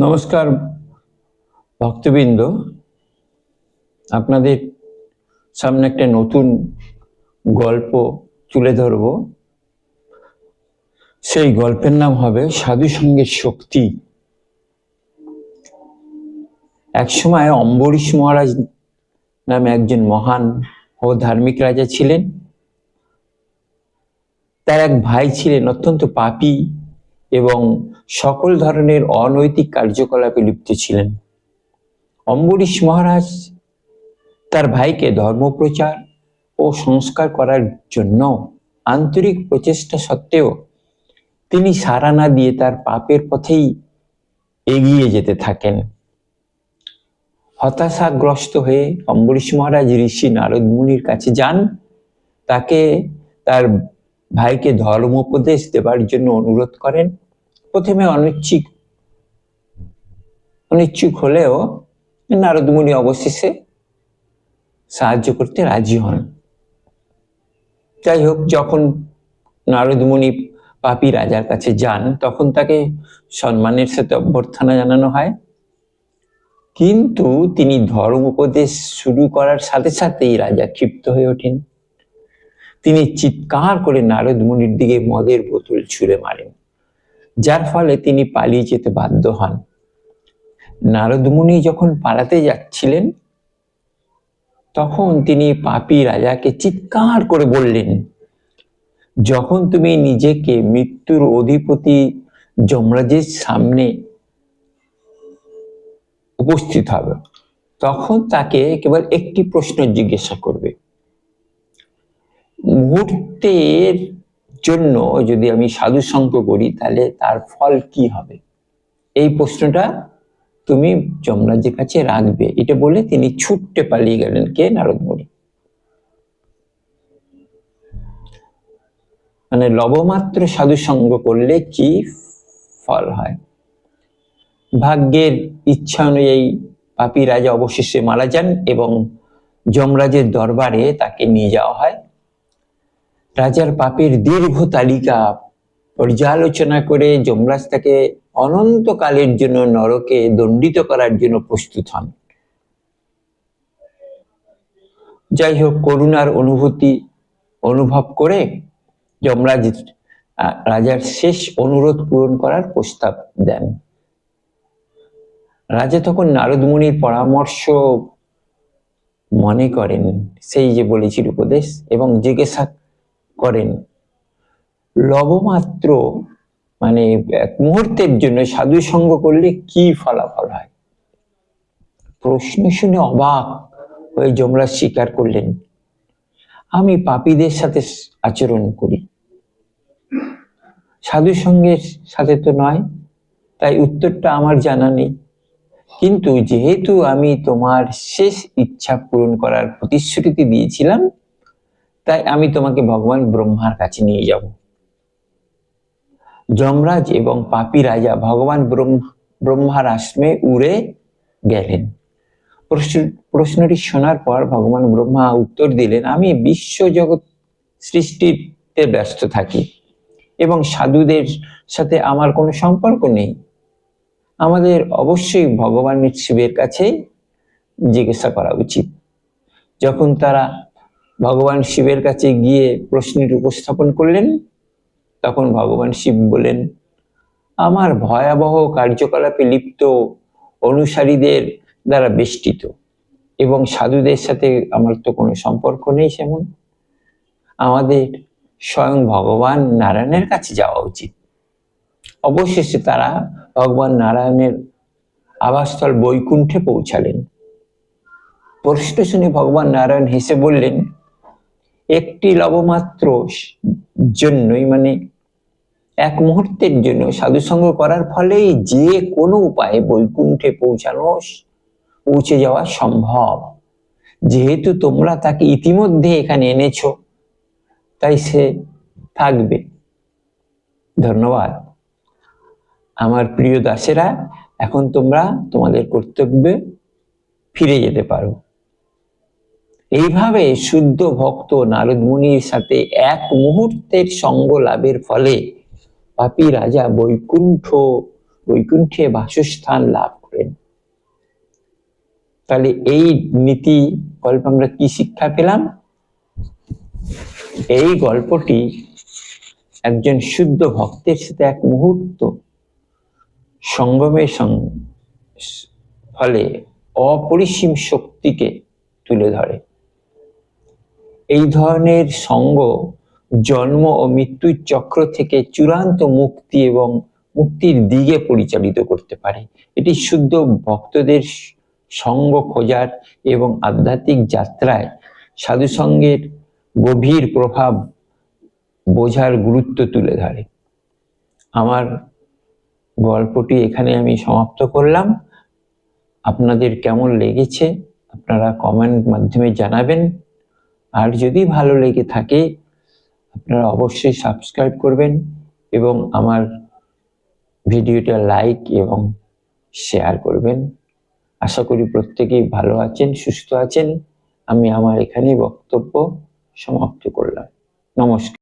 নমস্কার, ভক্তবৃন্দ। আপনাদের সামনে একটা নতুন গল্প তুলে ধরব। সেই গল্পের নাম হবে সাধু সঙ্গের শক্তি। একসময় অম্বরীশ মহারাজ নামে একজন মহান ও ধার্মিক রাজা ছিলেন। তার এক ভাই ছিলেন অত্যন্ত পাপী। এবং সকল ধরনের অনৈতিক কার্যকলাপে লিপ্ত ছিলেন। অম্বরীশ মহারাজ তার ভাইকে ধর্মপ্রচার ও সংস্কার করার জন্য আন্তরিক প্রচেষ্টা সত্ত্বেও তিনি সাড়া না দিয়ে তার পাপের পথেই এগিয়ে যেতে থাকেন। হতাশাগ্রস্ত হয়ে অম্বরীশ মহারাজ ঋষি নারদ মুনির কাছে যান। তাকে তার ভাইকে ধর্মোপদেশ দেবার জন্য অনুরোধ করেন। প্রথমে অনিচ্ছিক, অনিচ্ছুক হলেও নারদমুনি অবশেষে সাহায্য করতে রাজি হন। যাই হোক, যখন নারদমুনি পাপি রাজার কাছে যান, তখন তাকে সম্মানের সাথে অভ্যর্থনা জানানো হয়। কিন্তু তিনি ধর্ম উপদেশ শুরু করার সাথে সাথেই রাজা ক্ষিপ্ত হয়ে ওঠেন। তিনি চিৎকার করে নারদ মুনির দিকে মদের বোতল ছুঁড়ে মারেন, যার ফলে তিনি পালিয়ে যেতে বাধ্য হন। নারদ মুনি যখন পালাতে যাচ্ছিলেন, তখন তিনি পাপি রাজাকে চিৎকার করে বললেন, যখন তুমি নিজেকে মৃত্যুর অধিপতি যমরাজের সামনে উপস্থিত হবে, তখন তাকে কেবল একটি প্রশ্ন জিজ্ঞাসা করবে। মুহূর্তের জন্য যদি আমি সাধু সঙ্গ করি, তাহলে তার ফল কি হবে? এই প্রশ্নটা তুমি যমরাজের কাছে রাখবে। এটা বলে তিনি ছুটতে পালিয়ে গেলেন কে? নারদমণি মানে লবমাত্র সাধু সঙ্গ করলে কি ফল হয়? ভাগ্যের ইচ্ছা অনুযায়ী পাপি রাজা অবশেষে মারা যান এবং যমরাজের দরবারে তাকে নিয়ে যাওয়া হয়। রাজার পাপের দীর্ঘ তালিকা পর্যালোচনা করে যমরাজ তাকে অনন্তকালের জন্য নরকে দণ্ডিত করার জন্য প্রস্তুত হন। যাই হোক, করুণার অনুভূতি অনুভব করে যমরাজ রাজার শেষ অনুরোধ পূরণ করার প্রস্তাব দেন। রাজা তখন নারদমুনির পরামর্শ মনে করেন, সেই যে বলেছিল উপদেশ এবং জিজ্ঞাসা করেন। লবমাত্র মানে এক মুহূর্তের জন্য সাধু সঙ্গ করলে কি ফলাফল হয়? প্রশ্ন শুনে অবাক হয়ে যমরাজ স্বীকার করলেন, আমি পাপীদের সাথে আচরণ করি। সাধু সঙ্গের সাথে তো নয়, তাই উত্তরটা আমার জানা নেই। কিন্তু যেহেতু আমি তোমার শেষ ইচ্ছা পূরণ করার প্রতিশ্রুতি দিয়েছিলাম তাই আমি তোমাকে ভগবান ব্রহ্মার কাছে নিয়ে যাব। যমরাজ এবং পাপি রাজা ভগবান ব্রহ্মা, ব্রহ্মার আশ্রমে উড়ে গেলেন। প্রশ্ন, প্রশ্নটি শোনার পর ভগবান ব্রহ্মা উত্তর দিলেন, আমি বিশ্ব জগৎ সৃষ্টিতে ব্যস্ত থাকি এবং সাধুদের সাথে আমার কোনো সম্পর্ক নেই। আমাদের অবশ্যই ভগবানের শিবের কাছে জিজ্ঞাসা করা উচিত। যখন তারা ভগবান শিবের কাছে গিয়ে প্রশ্নটি উপস্থাপন করলেন। তখন ভগবান শিব বলেন আমার ভয়াবহ কার্যকলাপে লিপ্ত অনুসারীদের দ্বারা বেষ্টিত এবং সাধুদের সাথে আমার তো কোনো সম্পর্ক নেই সেমন। আমাদের স্বয়ং ভগবান নারায়ণের কাছে যাওয়া উচিত। অবশেষে তারা ভগবান নারায়ণের আবাসস্থল বৈকুণ্ঠে পৌঁছালেন। প্রশ্ন শুনে ভগবান নারায়ণ হেসে বললেন একটি লবমাত্র জন্যই মানে এক মুহূর্তের জন্য সাধুসঙ্গ করার ফলেই যে কোনো উপায়ে বৈকুণ্ঠে পৌঁছানো পৌঁছে যাওয়া সম্ভব। যেহেতু তোমরা তাকে ইতিমধ্যে এখানে এনেছো, তাই সে থাকবে। ধন্যবাদ। আমার প্রিয় দাসেরা, এখন তোমরা তোমাদের কর্তব্যে ফিরে যেতে পারো। এইভাবে শুদ্ধ ভক্ত নারদ মুনির সাথে এক মুহূর্তের সঙ্গ লাভের ফলে পাপী রাজা বৈকুণ্ঠ, বৈকুণ্ঠে বাসস্থান লাভ করেন। তাহলে এই নীতি গল্প আমরা কি শিক্ষা পেলাম? এই গল্পটি একজন শুদ্ধ ভক্তের সাথে এক মুহূর্ত সঙ্গমের ফলে অপরিসীম শক্তিকে তুলে ধরে। এই ধরনের সঙ্গ জন্ম ও মৃত্যুর চক্র থেকে চূড়ান্ত মুক্তি এবং মুক্তির দিকে পরিচালিত করতে পারে। এটি শুদ্ধ ভক্তদের সঙ্গ খোঁজার এবং আধ্যাত্মিক যাত্রায় সাধুসঙ্গের গভীর প্রভাব বোঝার গুরুত্ব তুলে ধরে। আমার গল্পটি এখানে আমি সমাপ্ত করলাম। আপনাদের কেমন লেগেছে আপনারা কমেন্ট মাধ্যমে জানাবেন। আর যদি ভালো লেগে থাকে, আপনারা অবশ্যই সাবস্ক্রাইব করবেন এবং আমার ভিডিওটা লাইক এবং শেয়ার করবেন। আশা করি প্রত্যেকেই ভালো আছেন, সুস্থ আছেন। আমি আমার এখানেই বক্তব্য সমাপ্ত করলাম। নমস্কার।